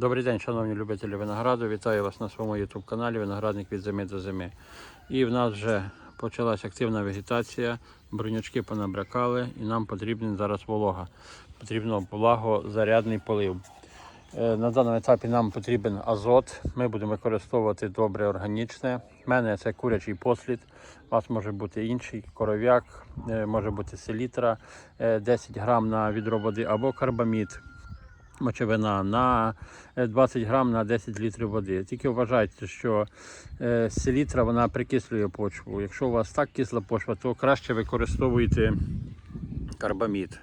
Добрий день, шановні любителі винограду. Вітаю вас на своєму YouTube каналі Виноградник від зими до зими. І в нас вже почалась активна вегетація, бронячки понабрякали і нам потрібна зараз волога. Потрібно влагозарядний полив. Е, На даному етапі нам потрібен азот. Ми будемо використовувати добре органічне. У мене це курячий послід. У вас може бути інший коров'як, е, може бути селітра, е, 10 грам на відро води або карбамід мочевина на е, 20 грам на 10 літрів води. Тільки вважайте, що е, селітра вона прикислює почву. Якщо у вас так кисла почва, то краще використовуйте карбамід.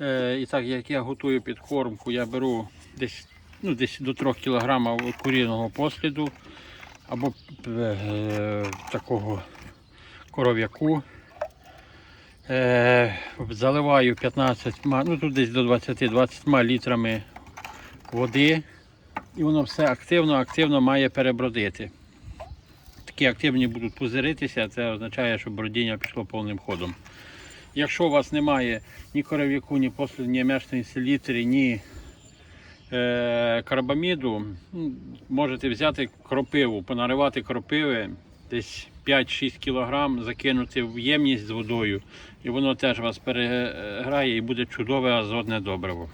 Е, і так, як я готую підкормку, я беру десь, ну, десь до 3 кг куріного посліду або е, такого коров'яку. Е, заливаю 15, ну тут десь до 20-20 літрами води. І воно все активно-активно має перебродити. Такі активні будуть пузиритися, це означає, що бродіння пішло повним ходом. Якщо у вас немає ні коров'яку, ні посліду, ні м'ячної селітри, ні е, карбаміду, можете взяти кропиву, понаривати кропиви десь 5-6 кг, закинути в ємність з водою, і воно теж вас переграє і буде чудове азотне добриво.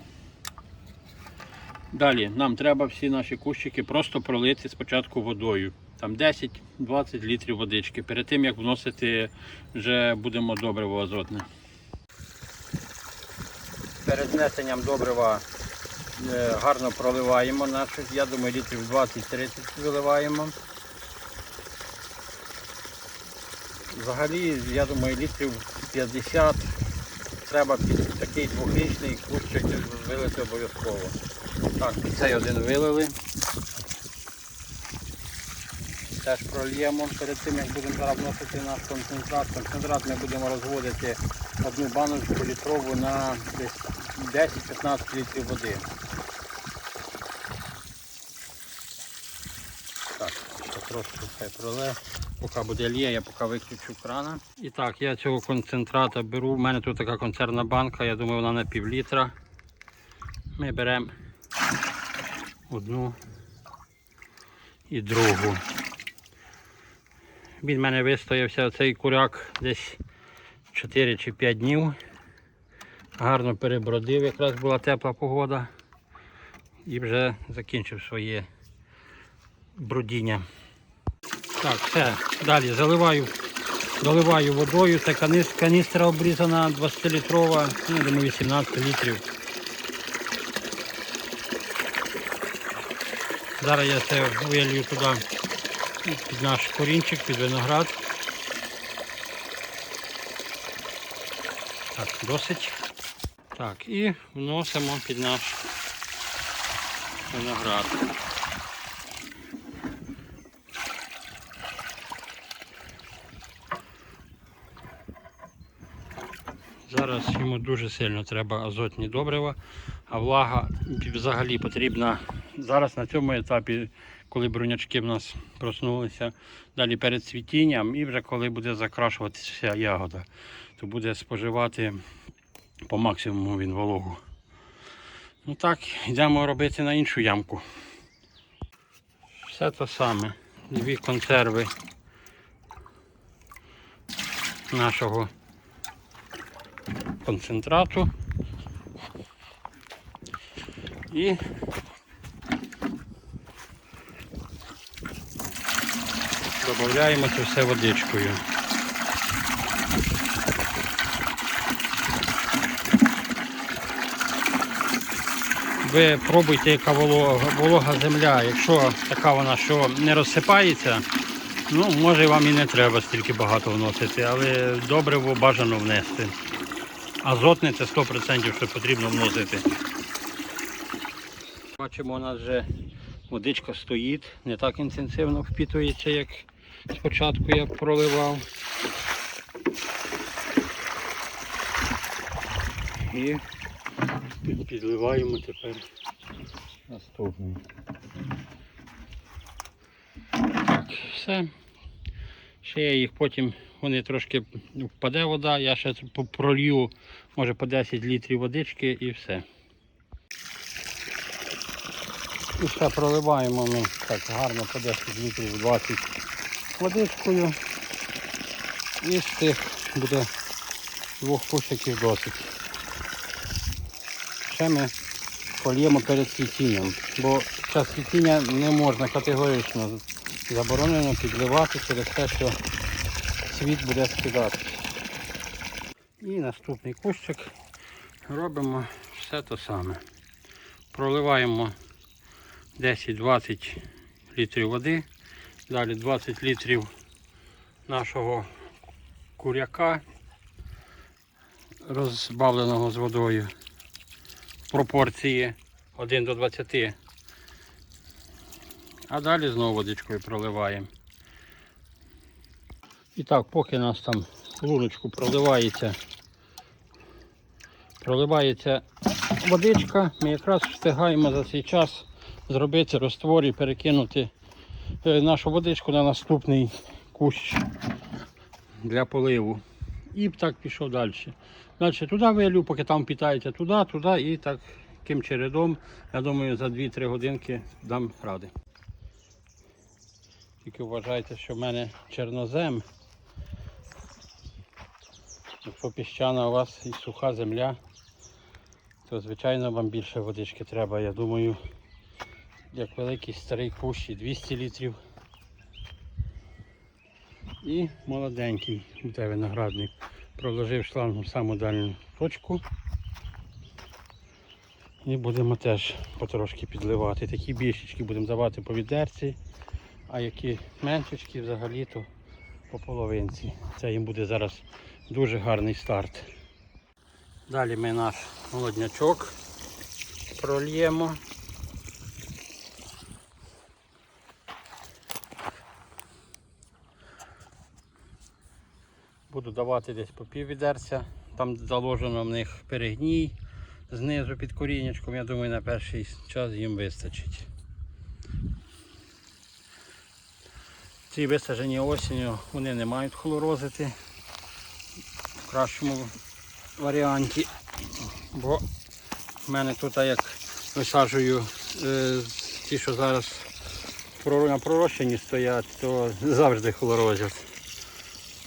Далі нам треба всі наші кущики просто пролити спочатку водою. Там 10-20 літрів водички. Перед тим як вносити вже будемо добриво азотне. Перед внесенням добрива е, гарно проливаємо наших, я думаю, літрів 20-30 виливаємо. Взагалі, я думаю, літрів 50 треба під такий двохрічний кущик вилити обов'язково. Так, цей один вилили. Теж прольємо перед тим, як будемо зараз вносити наш концентрат. Концентрат ми будемо розводити одну баночку літрову на десь 10-15 літрів води. Так, трошки хай проле. Поки буде лє, я поки виключу крана. І так, я цього концентрата беру. У мене тут така концерна банка, я думаю, вона на пів літра. Ми беремо одну і другу. Він в мене вистоявся цей куряк десь 4 чи 5 днів. Гарно перебродив, якраз була тепла погода. І вже закінчив своє бродіння. Так, все. Далі заливаю, доливаю водою. Це каністра обрізана 20-літрова, ну, я думаю, 18 літрів. Зараз я це вилью туди під наш корінчик, під виноград. Так, досить. Так, і вносимо під наш виноград. Зараз йому дуже сильно треба азотні добрива, а влага взагалі потрібна зараз на цьому етапі, коли брунячки в нас проснулися, далі перед цвітінням і вже коли буде закрашуватися ягода, то буде споживати по максимуму він вологу. Ну так, йдемо робити на іншу ямку. Все те саме. Дві консерви нашого концентрату і додаємо це все водичкою. Ви пробуйте, яка волога, волога земля. Якщо така вона, що не розсипається, ну може вам і не треба стільки багато вносити, але добриво бажано внести. Азотне це 100% що потрібно вносити. Бачимо, у нас вже водичка стоїть, не так інтенсивно впітується, як спочатку я проливав. І підливаємо тепер наступний. Так, все. Ще я їх потім, вони трошки впаде вода, я ще пролью, може по 10 літрів водички і все. І ще проливаємо ми так гарно по 10 літрів 20 водичкою. І з тих буде двох кущиків досить. Ще ми польємо перед цвітінням, бо час цвітіння не можна категорично заборонено підливати через те, що цвіт буде скидати. І наступний кущик робимо все те саме. Проливаємо 10-20 літрів води, далі 20 літрів нашого куряка, розбавленого з водою пропорції 1 до 20. А далі знову водичкою проливаємо. І так, поки нас там луночку проливається, проливається водичка, ми якраз встигаємо за цей час зробити розтвор і перекинути е, нашу водичку на наступний кущ для поливу. І так пішов далі. Далі туди вилю, поки там питається туди, туди і так таким чередом, я думаю, за 2-3 годинки дам ради. Тільки вважайте, що в мене чорнозем. Якщо піщана у вас і суха земля, то звичайно вам більше водички треба. Я думаю, як великий старий кущ 200 літрів. І молоденький буде виноградник. Проложив шлангу в саму дальню точку. І будемо теж потрошки підливати. Такі більшечки будемо давати по відерці, а які меншечки взагалі то по половинці. Це їм буде зараз дуже гарний старт. Далі ми наш молоднячок прольємо. Буду давати десь по пів відерця. Там заложено в них перегній знизу під коріннячком. Я думаю, на перший час їм вистачить. Ці висаджені осінню вони не мають хлорозити в кращому варіанті. Бо в мене тут як висаджую е, ті, що зараз на пророщенні стоять, то завжди хлорозять.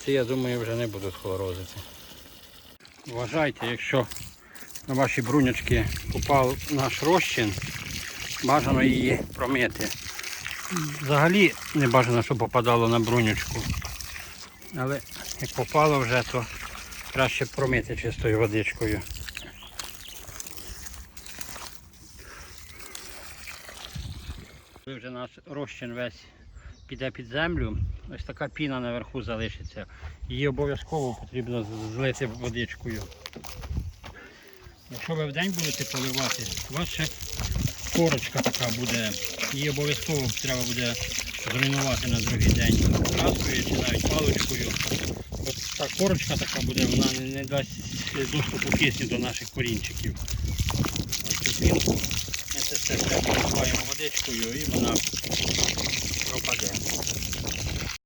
Ці, я думаю, вже не будуть хлорозити. Вважайте, якщо на ваші брунячки попав наш розчин, бажано її промити. Взагалі не бажано, щоб попадало на брунючку. Але як попало вже, то краще промити чистою водичкою. Коли вже наш розчин весь піде під землю, ось така піна наверху залишиться. Її обов'язково потрібно злити водичкою. Якщо ви вдень будете поливати, у вас корочка така буде. Її обов'язково треба буде зруйнувати на другий день краскою чи навіть паличкою. От та корочка така буде, вона не, дасть доступу кисню до наших корінчиків. Ось тут він. Ми це все поливаємо водичкою і вона